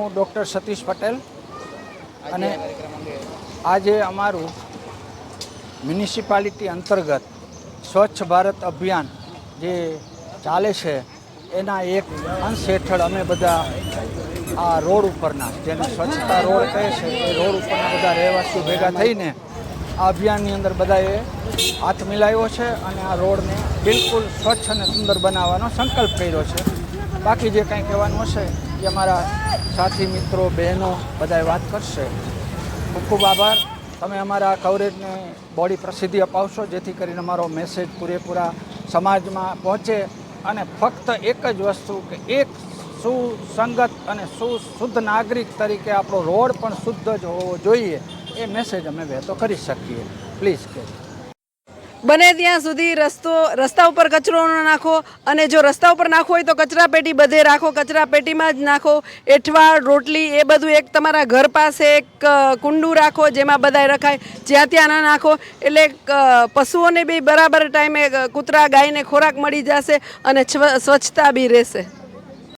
હું ડૉક્ટર સતીશ પટેલ અને આજે અમારું મ્યુનિસિપાલિટી અંતર્ગત સ્વચ્છ ભારત અભિયાન જે ચાલે છે એના એક અંશ હેઠળ અમે બધા આ રોડ ઉપરના જેને સ્વચ્છતા રોડ કહે છે એ રોડ ઉપરના બધા રહેવાસીઓ ભેગા થઈને આ અભિયાનની અંદર બધાએ હાથ મિલાવ્યો છે અને આ રોડને બિલકુલ સ્વચ્છ અને સુંદર બનાવવાનો સંકલ્પ કર્યો છે. બાકી જે કંઈ કહેવાનું હશે એ અમારા સાથી, મિત્રો, બહેનો બધાએ વાત કરશે. ખૂબ ખૂબ આભાર. તમે અમારા કવરેજને બોડી પ્રસિદ્ધિ અપાવશો, જેથી કરીને અમારો મેસેજ પૂરેપૂરા સમાજમાં પહોંચે અને ફક્ત એક જ વસ્તુ કે એક સુસંગત અને સુશુદ્ધ નાગરિક તરીકે આપણો રોડ પણ શુદ્ધ જ હોવો જોઈએ. એ મેસેજ અમે વહેતો કરી શકીએ. પ્લીઝ કે બને ત્યાં સુધી રસ્તો, રસ્તા ઉપર કચરો ન નાખો અને જો રસ્તા ઉપર નાખવો હોય તો કચરા પેટી બધે રાખો, કચરા પેટીમાં જ નાખો, એઠવાડ, રોટલી, એ બધું એક તમારા ઘર પાસે એક કુંડું રાખો જેમાં બધાય રખાય, જ્યાં ત્યાં ના નાખો, એટલે પશુઓને બી બરાબર ટાઈમે કૂતરા, ગાયને ખોરાક મળી જશે અને સ્વચ્છતા બી રહેશે.